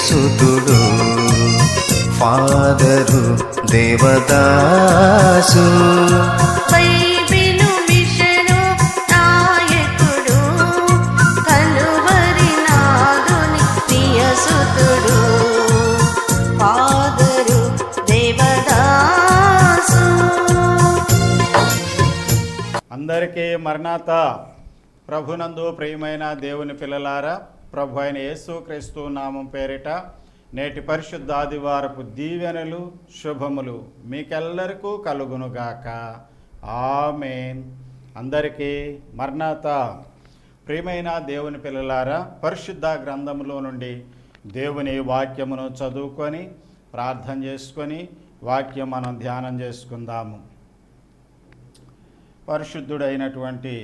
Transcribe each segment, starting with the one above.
ప్రియసుతుడు. Father Devadasu. అందరికీ మరణాత ప్రభునందు ప్రియమైన దేవుని పిల్లలారా ప్రభు అయిన యేసు క్రీస్తు నామం పేరిట నేటి పరిశుద్ధ ఆదివారపు దీవెనలు శుభములు మీకెల్లరికూ కలుగునుగాక. ఆమెన్. అందరికీ మర్నాత. ప్రియమైన దేవుని పిల్లలారా పరిశుద్ధ గ్రంథములో నుండి దేవుని వాక్యమును చదువుకొని ప్రార్థన చేసుకొని వాక్యం మనం ధ్యానం చేసుకుందాము. పరిశుద్ధుడైనటువంటి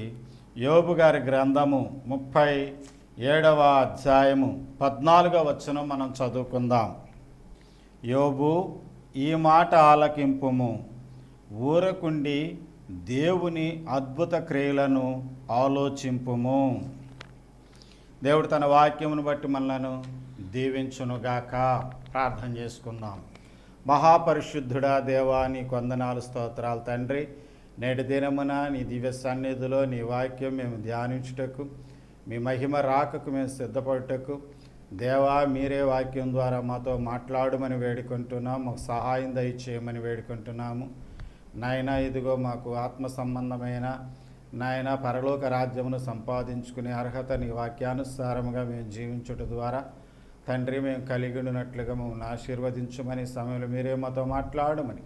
యోబు గారి గ్రంథము ముప్పై ఏడవ అధ్యాయము పద్నాలుగవ వచనం మనం చదువుకుందాం. యోబు ఈ మాట ఆలకింపుము. ఊరకుండి దేవుని అద్భుత క్రియలను ఆలోచింపుము. దేవుడు తన వాక్యమును బట్టి మనలను దీవించునుగాక. ప్రార్థన చేసుకుందాం. మహాపరిశుద్ధుడా దేవా నీ కొందనాలు స్తోత్రాలు తండ్రి. నేటి దినమున నీ దివ్య సన్నిధిలో నీ వాక్యం మేము ధ్యానించుటకు మీ మహిమ రాకకు మేము సిద్ధపడుటకు దేవా మీరే వాక్యం ద్వారా మాతో మాట్లాడమని వేడుకుంటున్నాం మాకు సహాయం దయచేయమని వేడుకుంటున్నాము. నాయన ఇదిగో మాకు ఆత్మ సంబంధమైన నాయన పరలోక రాజ్యమును సంపాదించుకునే అర్హత నీ వాక్యానుసారముగా మేము జీవించుట ద్వారా తండ్రి మేము కలిగి ఉన్నట్లుగా మమ్మల్ని ఆశీర్వదించమని సమయంలో మీరే మాతో మాట్లాడమని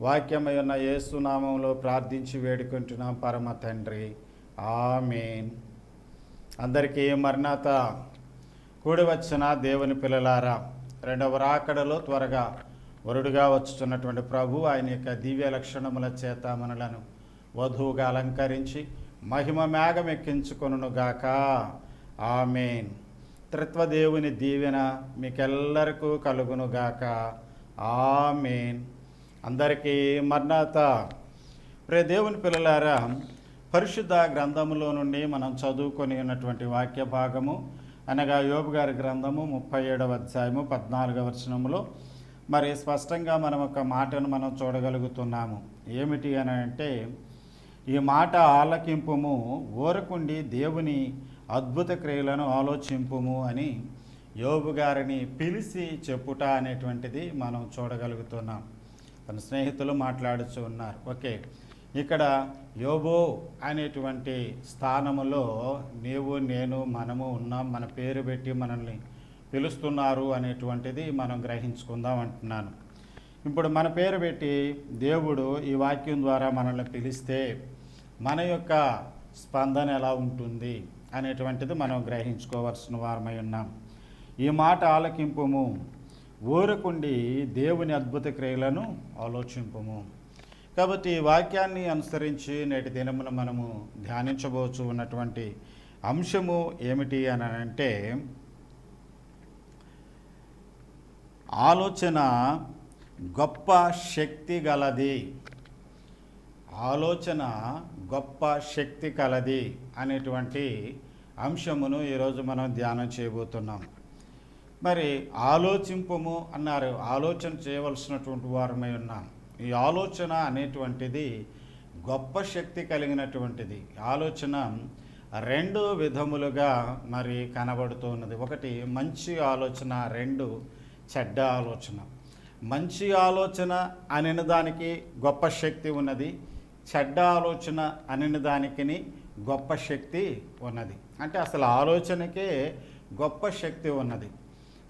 వాక్యమై ఉన్న యేసునామంలో ప్రార్థించి వేడుకుంటున్నాం. పరమ తండ్రి. ఆమెన్. అందరికీ మర్నాత కూడి వచ్చిన దేవుని పిల్లలారా రెండవ రాకడలో త్వరగా వరుడుగా వచ్చుతున్నటువంటి ప్రభు ఆయన యొక్క దివ్య లక్షణముల చేత మనలను వధువుగా అలంకరించి మహిమ మేఘం ఎక్కించుకొనుగాక ఆమెన్. త్రిత్వదేవుని దీవెన మీకెల్లరికూ కలుగునుగాక ఆమెన్. అందరికీ మర్నాత ప్రే దేవుని పిల్లలారా పరిశుద్ధ గ్రంథములో నుండి మనం చదువుకొని ఉన్నటువంటి వాక్య భాగము అనగా యోబు గారి గ్రంథము ముప్పై ఏడవ అధ్యాయము పద్నాలుగవ వచనములో మరి స్పష్టంగా మనం ఒక మాటను మనం చూడగలుగుతున్నాము. ఏమిటి అని అంటే ఈ మాట ఆలకింపుము ఓరకుండి దేవుని అద్భుత క్రియలను ఆలోచింపుము అని యోబు గారిని పిలిచి చెప్పుట అనేటువంటిది మనం చూడగలుగుతున్నాం. తన స్నేహితులు మాట్లాడుచు ఉన్నారు. ఓకే ఇక్కడ యోబో అనేటువంటి స్థానములో నీవు నేను మనము ఉన్నాం మన పేరు పెట్టి మనల్ని పిలుస్తున్నారు అనేటువంటిది మనం గ్రహించుకుందాం అంటున్నాను. ఇప్పుడు మన పేరు పెట్టి దేవుడు ఈ వాక్యం ద్వారా మనల్ని పిలిస్తే మన యొక్క స్పందన ఎలా ఉంటుంది అనేటువంటిది మనం గ్రహించుకోవాల్సిన వారమై ఉన్నాం. ఈ మాట ఆలకింపుము ఊరకుండి దేవుని అద్భుత క్రియలను ఆలోచింపుము. కాబట్టి ఈ వాక్యాన్ని అనుసరించి నేటి దినమున మనము ధ్యానించబోచు ఉన్నటువంటి అంశము ఏమిటి అని అంటే ఆలోచన గొప్ప శక్తి గలది. ఆలోచన గొప్ప శక్తి కలది అనేటువంటి అంశమును ఈరోజు మనం ధ్యానం చేయబోతున్నాం. మరి ఆలోచింపము అన్నారు. ఆలోచన చేయవలసినటువంటి వారమై ఉన్నాం. ఈ ఆలోచన అనేటువంటిది గొప్ప శక్తి కలిగినటువంటిది. ఆలోచన రెండు విధములుగా మరి కనబడుతున్నది. ఒకటి మంచి ఆలోచన. రెండు చెడ్డ ఆలోచన. మంచి ఆలోచన అనిన దానికి గొప్ప శక్తి ఉన్నది. చెడ్డ ఆలోచన అనిన దానికి గొప్ప శక్తి ఉన్నది. అంటే అసలు ఆలోచనకే గొప్ప శక్తి ఉన్నది.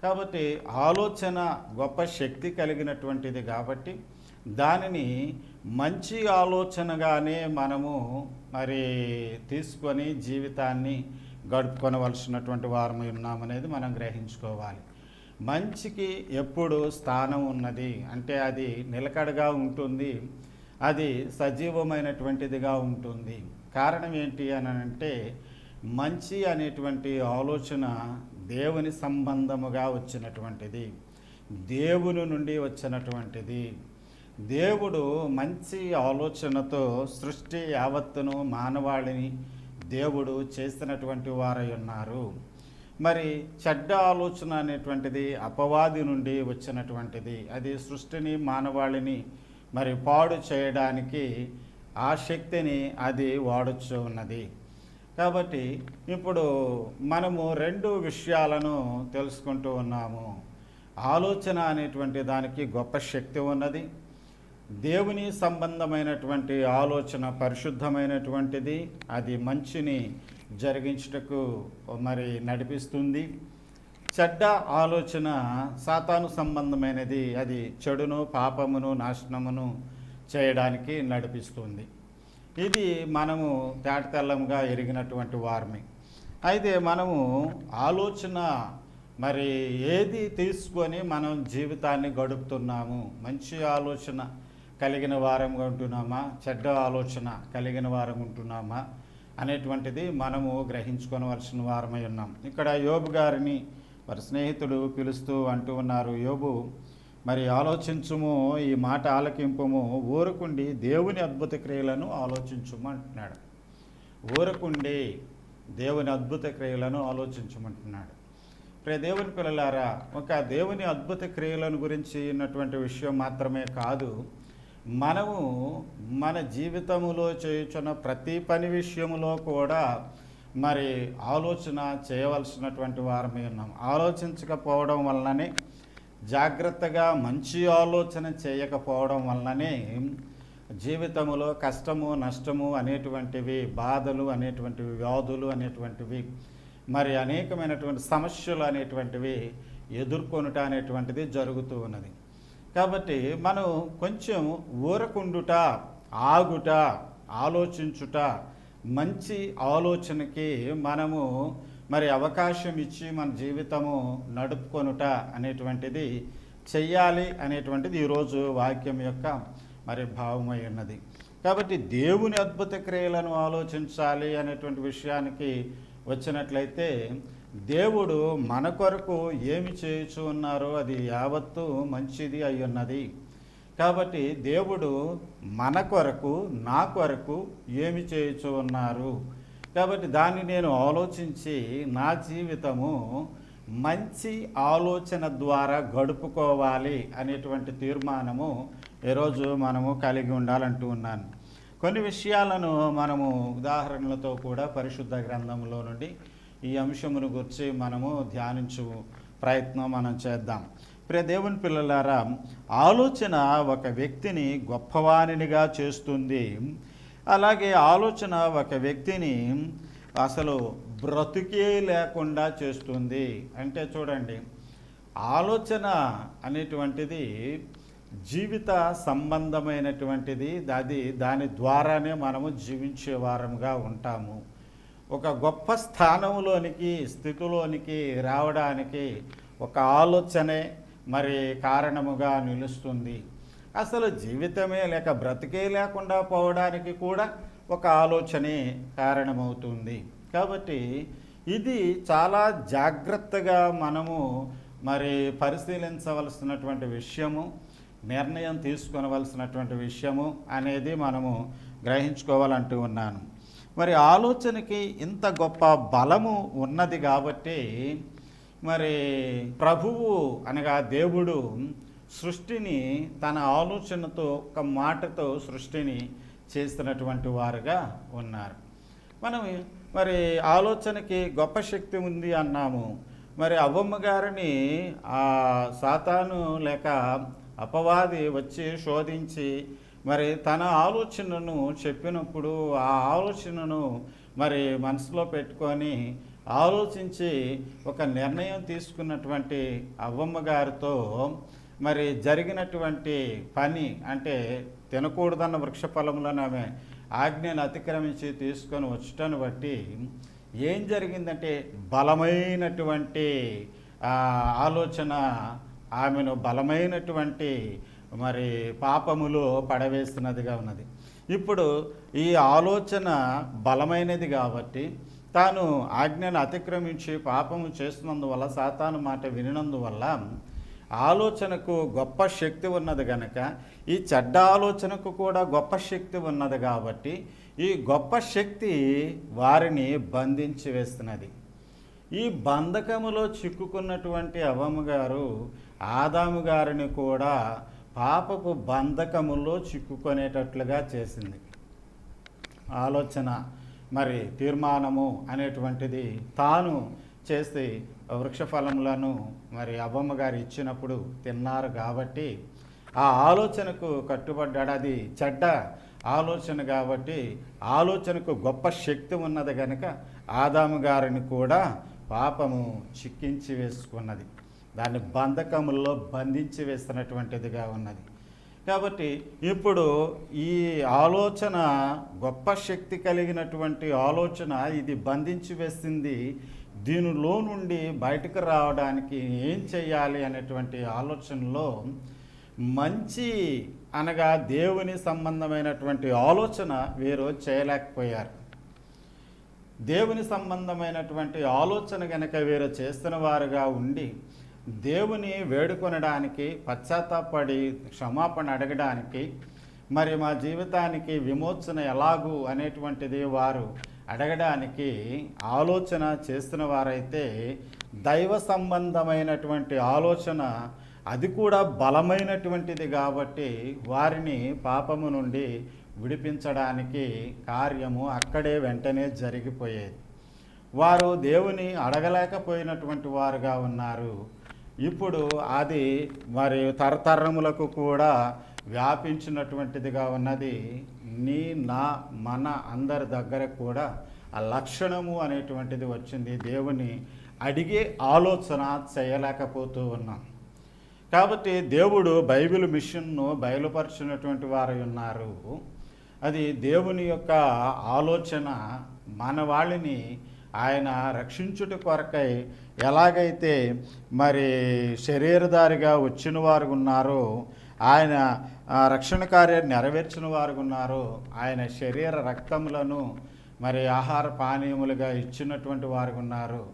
కాబట్టి ఆలోచన గొప్ప శక్తి కలిగినటువంటిది కాబట్టి దానిని మంచి ఆలోచనగానే మనము మరి తీసుకొని జీవితాన్ని గడుపుకొనవలసినటువంటి వారమై ఉన్నామనేది మనం గ్రహించుకోవాలి. మంచికి ఎప్పుడు స్థానం ఉన్నది అంటే అది నిలకడగా ఉంటుంది అది సజీవమైనటువంటిదిగా ఉంటుంది. కారణం ఏంటి అని అంటే మంచి అనేటువంటి ఆలోచన దేవుని సంబంధముగా వచ్చినటువంటిది దేవుని నుండి వచ్చినటువంటిది. దేవుడు మంచి ఆలోచనతో సృష్టి యావత్తును మానవాళిని దేవుడు చేసినటువంటి వారై ఉన్నారు. మరి చెడ్డ ఆలోచన అనేటువంటిది అపవాది నుండి వచ్చినటువంటిది అది సృష్టిని మానవాళిని మరి పాడు చేయడానికి ఆ శక్తిని అది వాడుచు ఉన్నది. కాబట్టి ఇప్పుడు మనము రెండు విషయాలను తెలుసుకుంటూ ఉన్నాము. ఆలోచన అనేటువంటి దానికి గొప్ప శక్తి ఉన్నది దేవుని సంబంధమైనటువంటి ఆలోచన పరిశుద్ధమైనటువంటిది అది మంచిని జరిగించుటకు మరి నడిపిస్తుంది. చెడ్డ ఆలోచన సాతాను సంబంధమైనది అది చెడును పాపమును నాశనమును చేయడానికి నడిపిస్తుంది. ఇది మనము తేటతెల్లంగా ఎరిగినటువంటి వారమే. అయితే మనము ఆలోచన మరి ఏది తీసుకొని మనం జీవితాన్ని గడుపుతున్నాము మంచి ఆలోచన కలిగిన వారంగా ఉంటున్నామా? చెడ్డ ఆలోచన కలిగిన వారం ఉంటున్నామా? అనేటువంటిది మనము గ్రహించుకోవలసిన వారమై ఉన్నాం. ఇక్కడ యోబు గారిని వారి స్నేహితుడు పిలుస్తూ అంటూ ఉన్నారు యోబు మరి ఆలోచించుము ఈ మాట ఆలకింపము ఊరుకుండి దేవుని అద్భుత క్రియలను ఆలోచించుము అంటున్నాడు. ఊరకుండి దేవుని అద్భుత క్రియలను ఆలోచించమంటున్నాడు ప్రే దేవుని పిల్లలారా ఒక దేవుని అద్భుత క్రియలను గురించి ఉన్నటువంటి విషయం మాత్రమే కాదు మనము మన జీవితములో చేయుచున్న ప్రతి పని విషయంలో కూడా మరి ఆలోచన చేయవలసినటువంటి వారమే ఉన్నాం. ఆలోచించకపోవడం వలననే జాగ్రత్తగా మంచి ఆలోచన చేయకపోవడం వలననే జీవితంలో కష్టము నష్టము అనేటువంటివి బాధలు అనేటువంటివి వ్యాధులు అనేటువంటివి మరి అనేకమైనటువంటి సమస్యలు అనేటువంటివి ఎదుర్కొనుట అనేటువంటిది జరుగుతూ ఉన్నది. కాబట్టి మనం కొంచెం ఊరకుండుట ఆగుట ఆలోచించుట మంచి ఆలోచనకి మనము మరి అవకాశం ఇచ్చి మన జీవితము నడుపుకొనుట అనేటువంటిది చెయ్యాలి అనేటువంటిది ఈరోజు వాక్యం యొక్క మరి భావమై ఉన్నది. కాబట్టి దేవుని అద్భుత క్రియలను ఆలోచించాలి అనేటువంటి విషయానికి వచ్చినట్లయితే దేవుడు మన కొరకు ఏమి చేయుచు ఉన్నారో అది యావత్తు మంచిది అయి ఉన్నది. కాబట్టి దేవుడు మన కొరకు నా కొరకు ఏమి చేయుచు ఉన్నారు? కాబట్టి దాన్ని నేను ఆలోచించి నా జీవితము మంచి ఆలోచన ద్వారా గడుపుకోవాలి అనేటువంటి తీర్మానము ఈరోజు మనము కలిగి ఉండాలంటూ ఉన్నాను. కొన్ని విషయాలను మనము ఉదాహరణలతో కూడా పరిశుద్ధ గ్రంథంలో నుండి ఈ అంశమును గురించి మనము ధ్యానించు ప్రయత్నం మనం చేద్దాం. ప్రియ దేవుని పిల్లలారా ఆలోచన ఒక వ్యక్తిని గొప్పవానినిగా చేస్తుంది. అలాగే ఆలోచన ఒక వ్యక్తిని అసలు బ్రతికే లేకుండా చేస్తుంది. అంటే చూడండి ఆలోచన అనేటువంటిది జీవిత సంబంధమైనటువంటిది అది దాని ద్వారానే మనము జీవించేవారంగా ఉంటాము. ఒక గొప్ప స్థానంలోనికి స్థితిలోనికి రావడానికి ఒక ఆలోచనే మరి కారణముగా నిలుస్తుంది. అసలు జీవితమే లేక బ్రతికే లేకుండా పోవడానికి కూడా ఒక ఆలోచనే కారణమవుతుంది. కాబట్టి ఇది చాలా జాగ్రత్తగా మనము మరి పరిశీలించవలసినటువంటి విషయము నిర్ణయం తీసుకొనవలసినటువంటి విషయము అనేది మనము గ్రహించుకోవాలంటూ ఉన్నాను. మరి ఆలోచనకి ఇంత గొప్ప బలము ఉన్నది కాబట్టి మరి ప్రభువు అనగా దేవుడు సృష్టిని తన ఆలోచనతో ఒక మాటతో సృష్టిని చేస్తున్నటువంటి వారుగా ఉన్నారు. మనం మరి ఆలోచనకి గొప్ప శక్తి ఉంది అన్నాము. మరి అవ్వమ్మ గారిని ఆ సాతాను లేక అపవాది వచ్చి శోధించి మరి తన ఆలోచనను చెప్పినప్పుడు ఆ ఆలోచనను మరి మనసులో పెట్టుకొని ఆలోచించి ఒక నిర్ణయం తీసుకున్నటువంటి అవ్వమ్మ గారితో మరి జరిగినటువంటి పని అంటే తినకూడదన్న వృక్ష ఫలములను ఆమె ఆజ్ఞను అతిక్రమించి తీసుకొని వచ్చటాన్ని బట్టి ఏం జరిగిందంటే బలమైనటువంటి ఆ, ఆలోచన ఆమెను బలమైనటువంటి మరి పాపములో పడవేస్తున్నదిగా ఉన్నది. ఇప్పుడు ఈ ఆలోచన బలమైనది కాబట్టి తాను ఆజ్ఞను అతిక్రమించి పాపము చేస్తున్నందువల్ల సాతాను మాట వినినందువల్ల ఆలోచనకు గొప్ప శక్తి ఉన్నది గనక ఈ చెడ్డ ఆలోచనకు కూడా గొప్ప శక్తి ఉన్నది కాబట్టి ఈ గొప్ప శక్తి వారిని బంధించి వేస్తున్నది. ఈ బంధకములో చిక్కుకున్నటువంటి అవమ్మ గారు ఆదాము గారిని కూడా పాపపు బంధకములో చిక్కుకునేటట్లుగా చేసింది. ఆలోచన మరి తీర్మానము అనేటువంటిది తాను చేసి వృక్షఫలములను మరి అవ్వమ్మ గారు ఇచ్చినప్పుడు తిన్నారు కాబట్టి ఆ ఆలోచనకు కట్టుబడ్డాడు. అది చెడ్డ ఆలోచన కాబట్టి ఆలోచనకు గొప్ప శక్తి ఉన్నది కనుక ఆదాము గారిని కూడా పాపము చిక్కించి వేసుకున్నది. దాన్ని బంధకముల్లో బంధించి వేస్తున్నటువంటిదిగా ఉన్నది. కాబట్టి ఇప్పుడు ఈ ఆలోచన గొప్ప శక్తి కలిగినటువంటి ఆలోచన ఇది బంధించి వేసింది. దీనిలో నుండి బయటకు రావడానికి ఏం చేయాలి అనేటువంటి ఆలోచనలో మంచి అనగా దేవుని సంబంధమైనటువంటి ఆలోచన వీరు చేయలేకపోయారు. దేవుని సంబంధమైనటువంటి ఆలోచన కనుక వీరు చేస్తున్న వారుగా ఉండి దేవుని వేడుకొనడానికి పశ్చాత్తాపడి క్షమాపణ అడగడానికి మరి మా జీవితానికి విమోచన ఎలాగూ అనేటువంటిది వారు అడగడానికి ఆలోచన చేస్తున్న వారైతే దైవ సంబంధమైనటువంటి ఆలోచన అది కూడా బలమైనటువంటిది కాబట్టి వారిని పాపము నుండి విడిపించడానికి కార్యము అక్కడే వెంటనే జరిగిపోయేది. వారు దేవుని అడగలేకపోయినటువంటి వారుగా ఉన్నారు. ఇప్పుడు అది మరి తరతరములకు కూడా వ్యాపించినటువంటిదిగా ఉన్నది. నీ నా మన అందరి దగ్గర కూడా ఆ లక్షణము అనేటువంటిది వచ్చింది. దేవుని అడిగే ఆలోచన చేయలేకపోతూ ఉన్నాం. కాబట్టి దేవుడు బైబిల్ మిషన్ను బయలుపరిచినటువంటి వారు ఉన్నారు. అది దేవుని యొక్క ఆలోచన మన వాళ్ళని ఆయన రక్షించుట కొరకై ఎలాగైతే మరి శరీరధారిగా వచ్చిన వారు ఉన్నారో ఆయన రక్షణ కార్యాన్ని నెరవేర్చిన వారు ఉన్నారో ఆయన శరీర రక్తములను మరి ఆహార పానీయములుగా ఇచ్చినటువంటి వారు ఉన్నారు.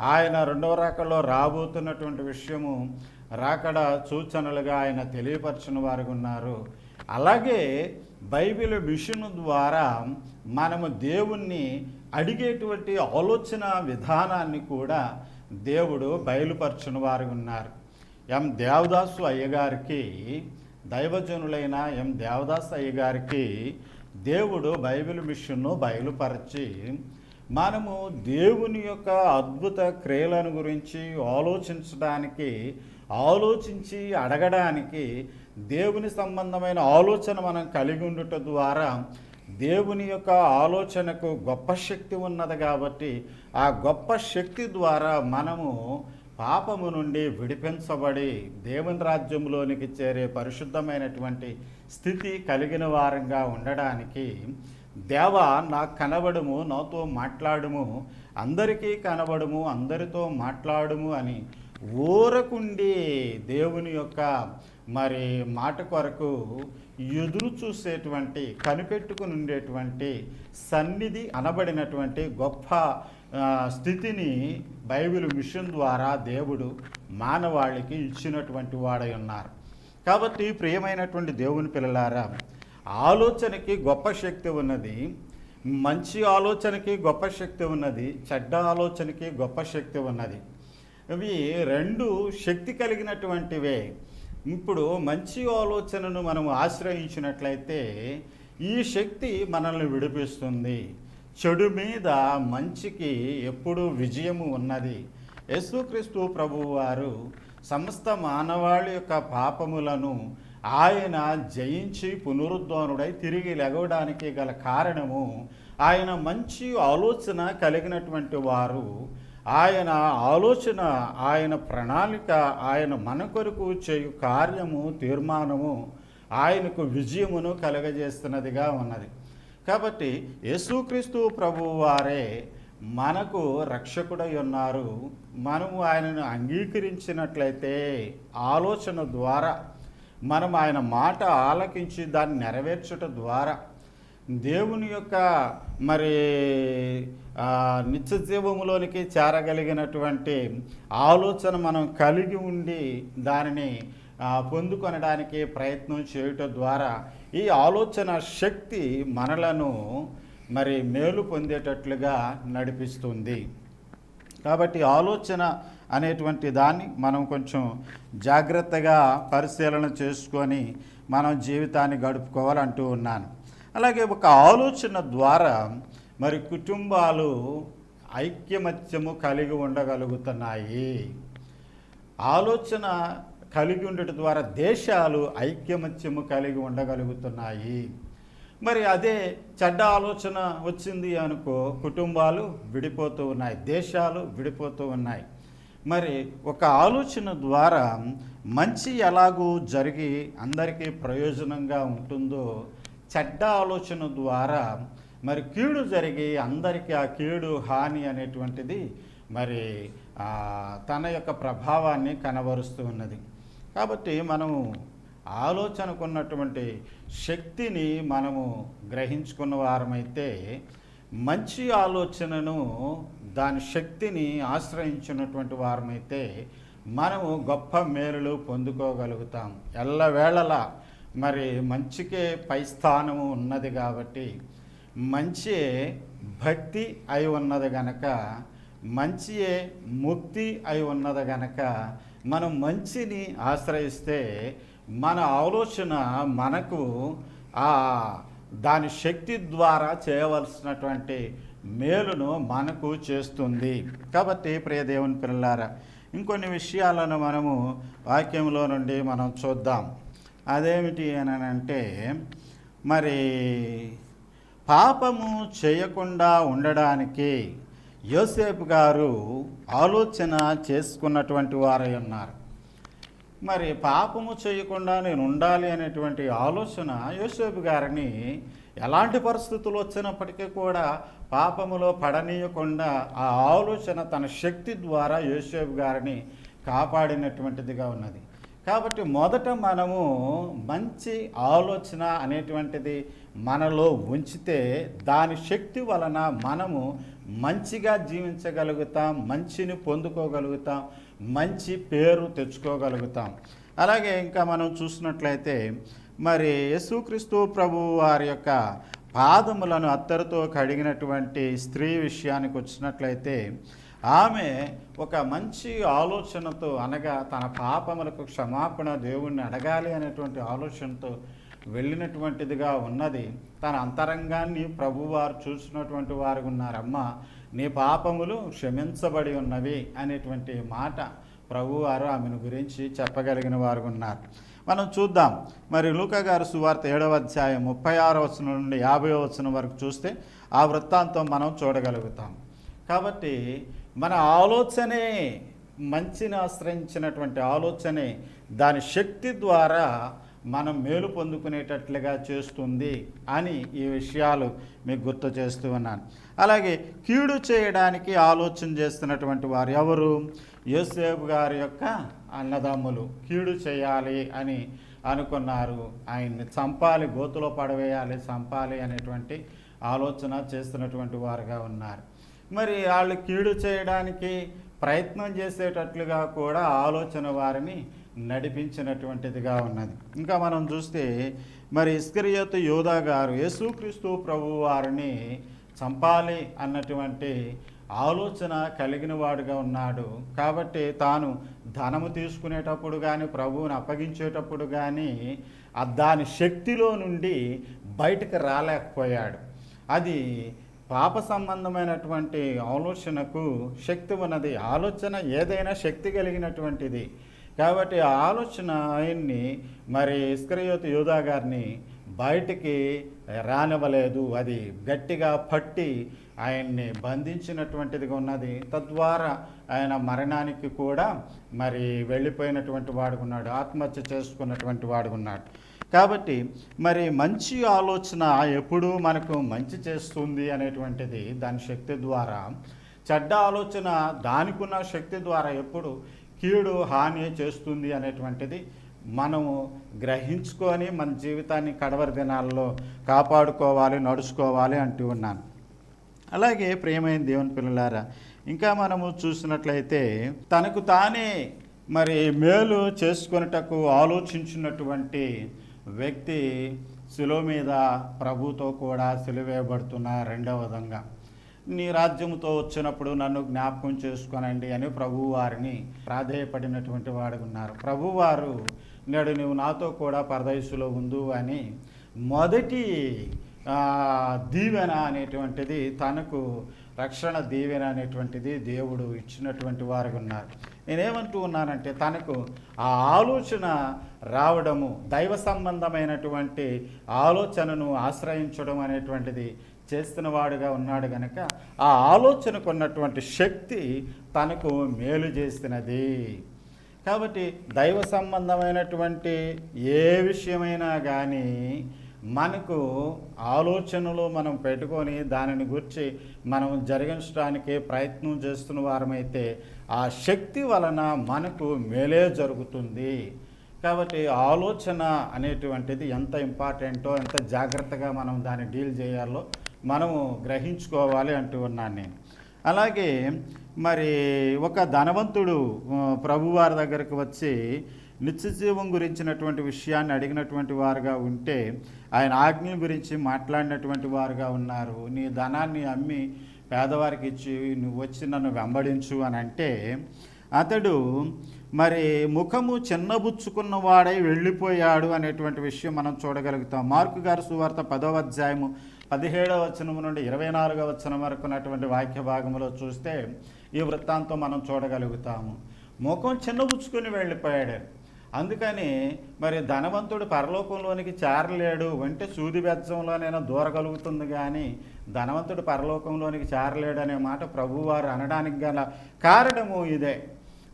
ఆయన రెండవ రాకలో రాబోతున్నటువంటి విషయము రాకడ సూచనలుగా ఆయన తెలియపరచిన వారు ఉన్నారు. అలాగే బైబిల్ మిషన్ ద్వారా మనము దేవుణ్ణి అడిగేటువంటి ఆలోచన విధానాన్ని కూడా దేవుడు బయలుపరచిన వారు ఉన్నారు. ఎం దేవదాసు అయ్యగారికి దైవజనులైన ఎం దేవదాస్ అయ్యగారికి దేవుడు బైబిల్ మిషన్ను బయలుపరిచి మనము దేవుని యొక్క అద్భుత క్రియలను గురించి ఆలోచించడానికి ఆలోచించి అడగడానికి దేవుని సంబంధమైన ఆలోచన మనం కలిగి ఉండటం ద్వారా దేవుని యొక్క ఆలోచనకు గొప్ప శక్తి ఉన్నది కాబట్టి ఆ గొప్ప శక్తి ద్వారా మనము పాపము నుండి విడిపించబడి దేవుని రాజ్యంలోనికి చేరే పరిశుద్ధమైనటువంటి స్థితి కలిగిన వారంగా ఉండడానికి దేవ నాకు కనబడుము నాతో మాట్లాడుము అందరికీ కనబడుము అందరితో మాట్లాడుము అని ఊరకుండి దేవుని యొక్క మరి మాట కొరకు ఎదురు చూసేటువంటి కనిపెట్టుకుని ఉండేటువంటి సన్నిధి అనబడినటువంటి గొప్ప స్థితిని బైబిల్ మిషన్ ద్వారా దేవుడు మానవాళికి ఇచ్చినటువంటి వాడై ఉన్నారు. కాబట్టి ప్రియమైనటువంటి దేవుని పిల్లలారా ఆలోచనకి గొప్ప శక్తి ఉన్నది మంచి ఆలోచనకి గొప్ప శక్తి ఉన్నది చెడ్డ ఆలోచనకి గొప్ప శక్తి ఉన్నది. ఇవి రెండు శక్తి కలిగినటువంటివే. ఇప్పుడు మంచి ఆలోచనను మనం ఆశ్రయించినట్లయితే ఈ శక్తి మనల్ని విడిపిస్తుంది. చెడు మీద మంచికి ఎప్పుడూ విజయము ఉన్నది. యేసుక్రీస్తు ప్రభువారు సమస్త మానవాళి యొక్క పాపములను ఆయన జయించి పునరుద్ధానుడై తిరిగి లెగవడానికి గల కారణము ఆయన మంచి ఆలోచన కలిగినటువంటి వారు ఆయన ఆలోచన ఆయన ప్రణాళిక ఆయన మన కొరకు చేయు కార్యము తీర్మానము ఆయనకు విజయమును కలగజేస్తున్నదిగా ఉన్నది. కాబట్టి యేసుక్రీస్తు ప్రభు వారే మనకు రక్షకుడై ఉన్నారు. మనము ఆయనను అంగీకరించినట్లయితే ఆలోచన ద్వారా మనం ఆయన మాట ఆలకించి దాన్ని నెరవేర్చుట ద్వారా దేవుని యొక్క మరి నిత్య జీవములోనికి చేరగలిగినటువంటి ఆలోచన మనం కలిగి ఉండి దానిని పొందుకొనడానికి ప్రయత్నం చేయటం ద్వారా ఈ ఆలోచన శక్తి మనలను మరి మేలు పొందేటట్లుగా నడిపిస్తుంది. కాబట్టి ఆలోచన అనేటువంటి దాన్ని మనం కొంచెం జాగ్రత్తగా పరిశీలన చేసుకొని మనం జీవితాన్ని గడుపుకోవాలంటూ ఉన్నాను. అలాగే ఒక ఆలోచన ద్వారా మరి కుటుంబాలు ఐక్యమత్యము కలిగి ఉండగలుగుతున్నాయి. ఆలోచన కలిగి ఉండటం ద్వారా దేశాలు ఐక్యమత్యము కలిగి ఉండగలుగుతున్నాయి. మరి అదే చెడ్డ ఆలోచన వచ్చింది అనుకో కుటుంబాలు విడిపోతూ ఉన్నాయి దేశాలు విడిపోతూ ఉన్నాయి. మరి ఒక ఆలోచన ద్వారా మంచి ఎలాగూ జరిగి అందరికీ ప్రయోజనంగా ఉంటుందో చెడ్డ ఆలోచన ద్వారా మరి కీడు జరిగి అందరికీ ఆ కీడు హాని అనేటువంటిది మరి తన యొక్క ప్రభావాన్ని కనబరుస్తూ ఉన్నది. కాబట్టి మనము ఆలోచనకున్నటువంటి శక్తిని మనము గ్రహించుకున్న వారమైతే మంచి ఆలోచనను దాని శక్తిని ఆశ్రయించినటువంటి వారమైతే మనము గొప్ప మేలులు పొందుకోగలుగుతాం. ఎల్లవేళలా మరి మంచికే పై స్థానము ఉన్నది కాబట్టి మంచి భక్తి అయి ఉన్నది గనక మంచియే ముక్తి అయి ఉన్నది గనక మనం మంచిని ఆశ్రయిస్తే మన ఆలోచన మనకు ఆ దాని శక్తి ద్వారా చేయవలసినటువంటి మేలును మనకు చేస్తుంది. కాబట్టి ప్రియదేవుని పిల్లారా ఇంకొన్ని విషయాలను మనము వాక్యంలో నుండి మనం చూద్దాం. అదేమిటి అని అంటే మరి పాపము చేయకుండా ఉండడానికి యోసేపు గారు ఆలోచన చేసుకున్నటువంటి వారై ఉన్నారు. మరి పాపము చేయకుండా నేను ఉండాలి అనేటువంటి ఆలోచన యోసేపు గారిని ఎలాంటి పరిస్థితులు వచ్చినప్పటికీ కూడా పాపములో పడనీయకుండా ఆ ఆలోచన తన శక్తి ద్వారా యోసేపు గారిని కాపాడినటువంటిదిగా ఉన్నది. కాబట్టి మొదట మనము మంచి ఆలోచన అనేటువంటిది మనలో ఉంచితే దాని శక్తి వలన మనము మంచిగా జీవించగలుగుతాం మంచిని పొందుకోగలుగుతాం మంచి పేరు తెచ్చుకోగలుగుతాం. అలాగే ఇంకా మనం చూసినట్లయితే మరి యేసుక్రీస్తు ప్రభు వారి యొక్క పాదములను అత్తరుతో కడిగినటువంటి స్త్రీ విషయానికి వచ్చినట్లయితే ఆమె ఒక మంచి ఆలోచనతో అనగా తన పాపములకు క్షమాపణ దేవుణ్ణి అడగాలి అనేటువంటి ఆలోచనతో వెళ్ళినటువంటిదిగా ఉన్నది. తన అంతరంగాన్ని ప్రభువారు చూసినటువంటి వారు ఉన్నారమ్మ నీ పాపములు క్షమించబడి ఉన్నవి అనేటువంటి మాట ప్రభువారు ఆమెను గురించి చెప్పగలిగిన వారు ఉన్నారు. మనం చూద్దాం. మరి లూకా గారు సువార్త ఏడవ అధ్యాయం ముప్పై ఆరో వచనం నుండి యాభై వచనం వరకు చూస్తే ఆ వృత్తాంతం మనం చూడగలుగుతాం. కాబట్టి మన ఆలోచనే మంచిని ఆశ్రయించినటువంటి ఆలోచనే దాని శక్తి ద్వారా మనం మేలు పొందుకునేటట్లుగా చేస్తుంది అని ఈ విషయాలు మీకు గుర్తు చేస్తూ ఉన్నాను. అలాగే కీడు చేయడానికి ఆలోచన చేస్తున్నటువంటి వారు ఎవరు? యోసేపు గారి యొక్క అన్నదమ్ములు. కీడు చేయాలి అని అనుకున్నారు. ఆయన్ని చంపాలి గోతులో పడవేయాలి చంపాలి అనేటువంటి ఆలోచన చేస్తున్నటువంటి వారుగా ఉన్నారు. మరి వాళ్ళు కీడు చేయడానికి ప్రయత్నం చేసేటట్లుగా కూడా ఆలోచన వారిని నడిపించినటువంటిదిగా ఉన్నది. ఇంకా మనం చూస్తే మరి ఇస్కరియత్ యోధా గారు యేసుక్రీస్తు ప్రభు వారిని చంపాలి అన్నటువంటి ఆలోచన కలిగిన వాడుగా ఉన్నాడు. కాబట్టి తాను ధనము తీసుకునేటప్పుడు కానీ ప్రభువుని అప్పగించేటప్పుడు కానీ దాని శక్తిలో నుండి బయటకు రాలేకపోయాడు. అది పాప సంబంధమైనటువంటి ఆలోచనకు శక్తి ఉన్నది. ఆలోచన ఏదైనా శక్తి కలిగినటువంటిది. కాబట్టి ఆ ఆలోచన ఆయన్ని మరి ఇస్క్రయోతి యోధా గారిని బయటికి రానివ్వలేదు. అది గట్టిగా పట్టి ఆయన్ని బంధించినటువంటిదిగా ఉన్నది. తద్వారా ఆయన మరణానికి కూడా మరి వెళ్ళిపోయినటువంటి వాడుకున్నాడు ఆత్మహత్య చేసుకున్నటువంటి వాడుకున్నాడు కాబట్టి మరి మంచి ఆలోచన ఎప్పుడు మనకు మంచి చేస్తుంది అనేటువంటిది దాని శక్తి ద్వారా చెడ్డ ఆలోచన దానికున్న శక్తి ద్వారా ఎప్పుడు కీడు హాని చేస్తుంది అనేటువంటిది మనము గ్రహించుకొని మన జీవితాన్ని కడవరి దినాల్లో కాపాడుకోవాలి నడుచుకోవాలి అంటూ ఉన్నాను. అలాగే ప్రియమైన దేవుని పిల్లలారా ఇంకా మనము చూసినట్లయితే తనకు తానే మరి మేలు చేసుకొనుటకు ఆలోచించినటువంటి వ్యక్తి శిలువ మీద ప్రభుతో కూడా సిలువేయబడుతున్న రెండవ విధంగా నీ రాజ్యంతో వచ్చినప్పుడు నన్ను జ్ఞాపకం చేసుకోనండి అని ప్రభువారిని ప్రాధేయపడినటువంటి వాడు ఉన్నారు. ప్రభువారు నేడు నువ్వు నాతో కూడా పరదయసులో ఉండు అని మొదటి దీవెన అనేటువంటిది తనకు రక్షణ దీవెన అనేటువంటిది దేవుడు ఇచ్చినటువంటి వారు ఉన్నారు. నేనేమంటూ ఉన్నానంటే తనకు ఆ ఆలోచన రావడము దైవ సంబంధమైనటువంటి ఆలోచనను ఆశ్రయించడం అనేటువంటిది చేస్తున్న వాడుగా ఉన్నాడు గనక ఆ ఆలోచనకు ఉన్నటువంటి శక్తి తనకు మేలు చేస్తున్నది. కాబట్టి దైవ సంబంధమైనటువంటి ఏ విషయమైనా కానీ మనకు ఆలోచనలు మనం పెట్టుకొని దానిని గురించి మనం జరిగించడానికి ప్రయత్నం చేస్తున్న వారమైతే ఆ శక్తి వలన మనకు మేలే జరుగుతుంది. కాబట్టి ఆలోచన అనేటువంటిది ఎంత ఇంపార్టెంటో ఎంత జాగ్రత్తగా మనం దాన్ని డీల్ చేయాలో మనము గ్రహించుకోవాలి అంటూ ఉన్నాను నేను. అలాగే మరి ఒక ధనవంతుడు ప్రభువారి దగ్గరికి వచ్చి నిత్యజీవం గురించినటువంటి విషయాన్ని అడిగినటువంటి వారుగా ఉంటే ఆయన ఆజ్ఞ గురించి మాట్లాడినటువంటి వారుగా ఉన్నారు. నీ ధనాన్ని అమ్మి పేదవారికి ఇచ్చి నువ్వు వచ్చి నన్ను వెంబడించు అని అంటే అతడు మరి ముఖము చిన్నబుచ్చుకున్న వాడై వెళ్ళిపోయాడు అనేటువంటి విషయం మనం చూడగలుగుతాం. మార్కు గారి సువార్త పదవ అధ్యాయము పదిహేడవ వచనం నుండి ఇరవై నాలుగవ వచనం వరకు ఉన్నటువంటి వాక్య భాగంలో చూస్తే ఈ వృత్తాంతం మనం చూడగలుగుతాము. ముఖం చిన్నబుచ్చుకుని వెళ్ళిపోయాడు. అందుకని మరి ధనవంతుడు పరలోకంలోనికి చేరలేడు అంటే సూది బెజ్జంలోనైనా దూరగలుగుతుంది కానీ ధనవంతుడు పరలోకంలోనికి చేరలేడు అనే మాట ప్రభువారు అనడానికి గల కారణము ఇదే.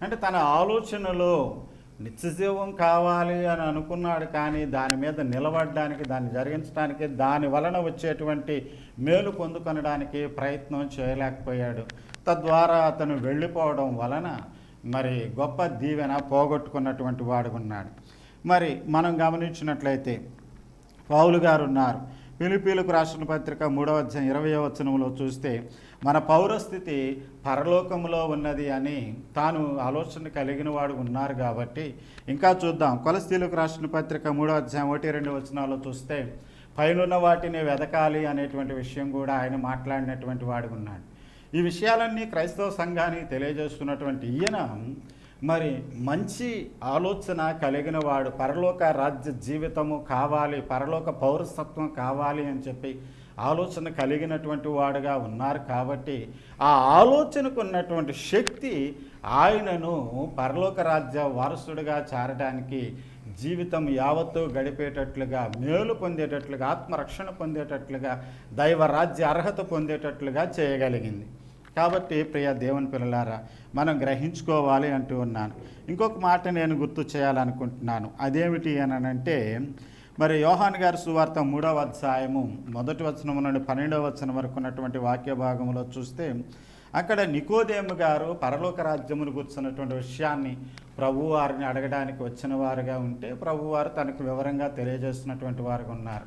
అంటే తన ఆలోచనలో నిత్యజీవం కావాలి అని అనుకున్నాడు కానీ దాని మీద నిలబడడానికి దాన్ని జరిగించడానికి దాని వలన వచ్చేటువంటి మేలు పొందుకొనడానికి ప్రయత్నం చేయలేకపోయాడు. తద్వారా అతను వెళ్ళిపోవడం వలన మరి గొప్ప దీవెన పోగొట్టుకున్నటువంటి వాడు ఉన్నాడు మరి మనం గమనించినట్లయితే పౌలు గారు ఉన్నారు పిలిపీలకు రాసిన పత్రిక మూడవ అధ్యాయం ఇరవై వచనంలో చూస్తే మన పౌరస్థితి పరలోకంలో ఉన్నది అని తాను ఆలోచన కలిగిన వాడు ఉన్నారు కాబట్టి ఇంకా చూద్దాం. కొలస్తీలకు రాసిన పత్రిక మూడవ అధ్యాయం ఒకటి రెండు వచనాల్లో చూస్తే పైనున్న వాటిని వెదకాలి అనేటువంటి విషయం కూడా ఆయన మాట్లాడినటువంటి వాడు ఉన్నాడు ఈ విషయాలన్నీ క్రైస్తవ సంఘానికి తెలియజేస్తున్నటువంటి ఈయన మరి మంచి ఆలోచన కలిగిన వాడు పరలోక రాజ్య జీవితము కావాలి పరలోక పౌరసత్వం కావాలి అని చెప్పి ఆలోచన కలిగినటువంటి వాడుగా ఉన్నారు కాబట్టి ఆ ఆలోచనకు ఉన్నటువంటి శక్తి ఆయనను పరలోక రాజ్య వారసుడిగా చేరడానికి జీవితం యావత్తు గడిపేటట్లుగా మేలు పొందేటట్లుగా ఆత్మరక్షణ పొందేటట్లుగా దైవ రాజ్య అర్హత పొందేటట్లుగా చేయగలిగింది. కాబట్టి ప్రియ దేవుని పిల్లలారా మనం గ్రహించుకోవాలి అంటూ ఉన్నాను. ఇంకొక మాట నేను గుర్తు చేయాలనుకుంటున్నాను. అదేమిటి అని అంటే మరి యోహాన్ గారి సువార్త మూడవ అధ్యాయము మొదటి వచనం నుండి పన్నెండవ వచనం వరకు ఉన్నటువంటి వాక్య భాగంలో చూస్తే అక్కడ నికోదేము గారు పరలోక రాజ్యమును కూర్చున్నటువంటి విషయాన్ని ప్రభువారిని అడగడానికి వచ్చిన వారుగా ఉంటే ప్రభువారు తనకు వివరంగా తెలియజేస్తున్నటువంటి వారుగా ఉన్నారు.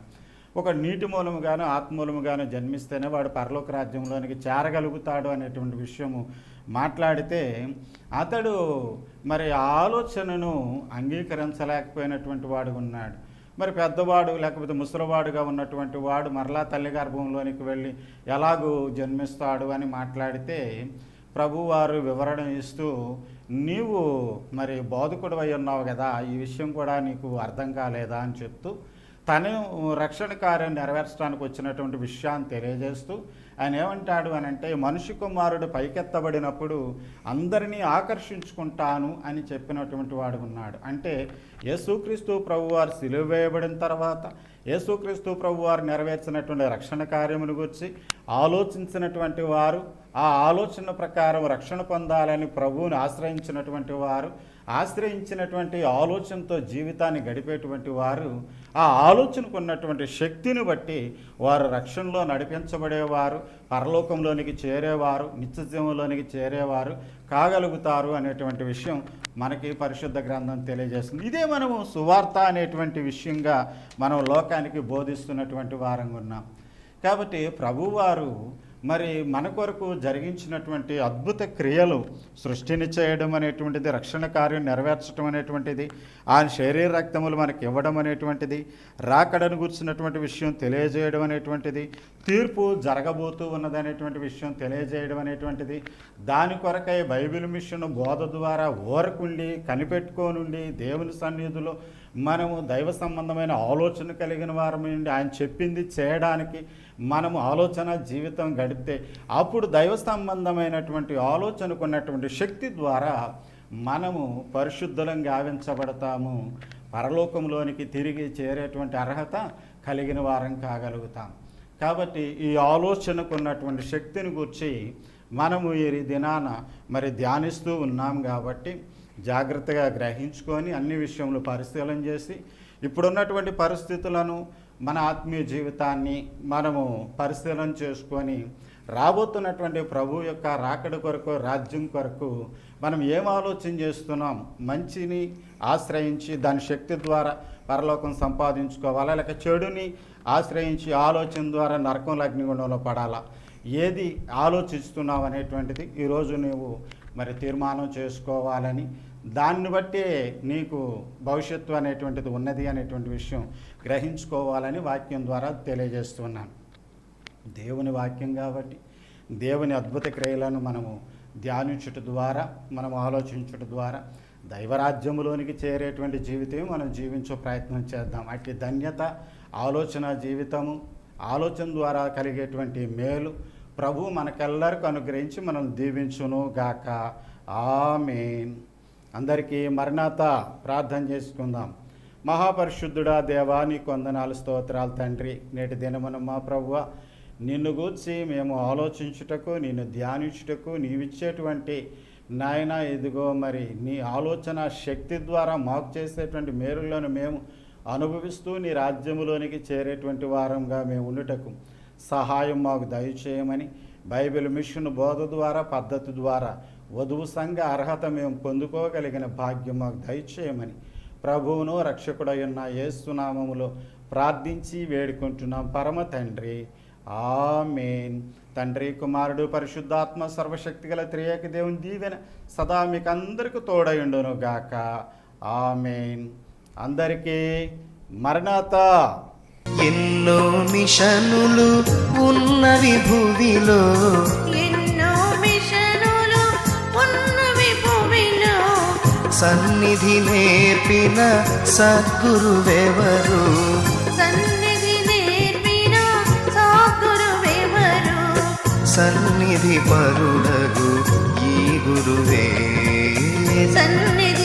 ఒక నీటి మూలముగాను ఆత్మూలముగాను జన్మిస్తేనే వాడు పరలోక రాజ్యంలోనికి చేరగలుగుతాడు అనేటువంటి విషయము మాట్లాడితే అతడు మరి ఆలోచనను అంగీకరించలేకపోయినటువంటి వాడు ఉన్నాడు. మరి పెద్దవాడు లేకపోతే ముసలివాడుగా ఉన్నటువంటి వాడు మరలా తల్లి గర్భంలోనికి వెళ్ళి ఎలాగూ జన్మిస్తాడు అని మాట్లాడితే ప్రభువారు వివరణ ఇస్తూ నీవు మరి బోధకుడు అయి ఉన్నావు కదా ఈ విషయం కూడా నీకు అర్థం కాలేదా అని చెప్తూ తను రక్షణ కార్యం నెరవేర్చడానికి వచ్చినటువంటి విషయాన్ని తెలియజేస్తూ ఆయన ఏమంటాడు అని అంటే మనిషి కుమారుడు పైకెత్తబడినప్పుడు అందరినీ ఆకర్షించుకుంటాను అని చెప్పినటువంటి వాడు ఉన్నాడు. అంటే యేసుక్రీస్తు ప్రభువారు సిలువ వేయబడిన తర్వాత యేసుక్రీస్తు ప్రభువారు నెరవేర్చినటువంటి రక్షణ కార్యమును గురించి ఆలోచించినటువంటి వారు ఆ ఆలోచన ప్రకారం రక్షణ పొందాలని ప్రభువుని ఆశ్రయించినటువంటి వారు ఆశ్రయించినటువంటి ఆలోచనతో జీవితాన్ని గడిపేటువంటి వారు ఆ ఆలోచనకు ఉన్నటువంటి శక్తిని బట్టి వారు రక్షణలో నడిపించబడేవారు పరలోకంలోనికి చేరేవారు నిత్యజీవంలోనికి చేరేవారు కాగలుగుతారు అనేటువంటి విషయం మనకి పరిశుద్ధ గ్రంథం తెలియజేస్తుంది. ఇదే మనము సువార్త అనేటువంటి విషయంగా మనం లోకానికి బోధిస్తున్నటువంటి వారంగా ఉన్నాం. కాబట్టి ప్రభువారు మరి మన కొరకు జరిగించినటువంటి అద్భుత క్రియలు సృష్టిని చేయడం అనేటువంటిది రక్షణ కార్యం నెరవేర్చడం అనేటువంటిది ఆ శరీర రక్తములు మనకి ఇవ్వడం అనేటువంటిది రాకడను గుర్చినటువంటి విషయం తెలియజేయడం అనేటువంటిది తీర్పు జరగబోతూ ఉన్నదనేటువంటి విషయం తెలియజేయడం అనేటువంటిది దాని కొరకై బైబిల్ మిషన్ బోధ ద్వారా ఓరకుండి కనిపెట్టుకోనుండి దేవుని సన్నిధిలో మనము దైవ సంబంధమైన ఆలోచన కలిగిన వారమై ఆయన చెప్పింది చేయడానికి మనము ఆలోచన జీవితం గడిపితే అప్పుడు దైవ సంబంధమైనటువంటి ఆలోచనకు ఉన్నటువంటి శక్తి ద్వారా మనము పరిశుద్ధులం గావించబడతాము. పరలోకంలోనికి తిరిగి చేరేటువంటి అర్హత కలిగిన వారం కాగలుగుతాం. కాబట్టి ఈ ఆలోచనకు ఉన్నటువంటి శక్తిని గురించి మనము ఈ దినాన మరి ధ్యానిస్తూ ఉన్నాం కాబట్టి జాగ్రత్తగా గ్రహించుకొని అన్ని విషయంలో పరిశీలన చేసి ఇప్పుడున్నటువంటి పరిస్థితులను మన ఆత్మీయ జీవితాన్ని మనము పరిశీలన చేసుకొని రాబోతున్నటువంటి ప్రభు యొక్క రాకడ కొరకు రాజ్యం కొరకు మనం ఏం ఆలోచన చేస్తున్నాం? మంచిని ఆశ్రయించి దాని శక్తి ద్వారా పరలోకం సంపాదించుకోవాలా? లేక చెడుని ఆశ్రయించి ఆలోచన ద్వారా నరకంలో అగ్నిగుండంలో పడాలా? ఏది ఆలోచిస్తున్నావు అనేటువంటిది ఈరోజు నువ్వు మరి తీర్మానం చేసుకోవాలని దాన్ని బట్టే నీకు భవిష్యత్తు అనేటువంటిది ఉన్నది అనేటువంటి విషయం గ్రహించుకోవాలని వాక్యం ద్వారా తెలియజేస్తున్నాను. దేవుని వాక్యం కాబట్టి దేవుని అద్భుత క్రియలను మనము ధ్యానించుట ద్వారా మనం ఆలోచించుట ద్వారా దైవరాజ్యములోనికి చేరేటువంటి జీవితం మనం జీవించే ప్రయత్నం చేద్దాం. అట్టి ధన్యత ఆలోచన జీవితము ఆలోచన ద్వారా కలిగేటువంటి మేలు ప్రభు మనకెల్లరికి అనుగ్రహించి మనం దీవించును గాక ఆమెన్. అందరికీ మరణాత ప్రార్థన చేసుకుందాం. మహాపరిశుద్ధుడా దేవా నీ కొందనాలు స్తోత్రాలు తండ్రి. నేటి దినమున మా ప్రభువ నిన్ను గూర్చి మేము ఆలోచించుటకు నిన్ను ధ్యానించుటకు నీవిచ్చేటువంటి నాయన ఇదిగో మరి నీ ఆలోచన శక్తి ద్వారా మాకు చేసేటువంటి మేరులను మేము అనుభవిస్తూ నీ రాజ్యములోనికి చేరేటువంటి వారంగా మేము ఉండుటకు సహాయం మాకు దయచేయమని బైబిల్ మిషన్ బోధ ద్వారా పద్ధతి ద్వారా వధువు సంఘ అర్హత మేము పొందుకోగలిగిన భాగ్యం మాకు దయచేయమని ప్రభువును రక్షకుడయున్న యేసునామములో ప్రార్థించి వేడుకుంటున్నాం. పరమ తండ్రి ఆమేన్. తండ్రి కుమారుడు పరిశుద్ధాత్మ సర్వశక్తి గల త్రియేక దేవుని దీవెన సదా మీకు అందరికీ తోడయుండును గాక. ఆమెన్. అందరికీ మరణాత. ఎన్నో మిషనులు ఉన్నవి భూమిలో సన్నిధి నేర్పిన సద్గురువెవరు? సన్నిధి నేర్పిన సాగురువెవరు సన్నిధి పరుడగు ఈ గురువే. సన్నిధి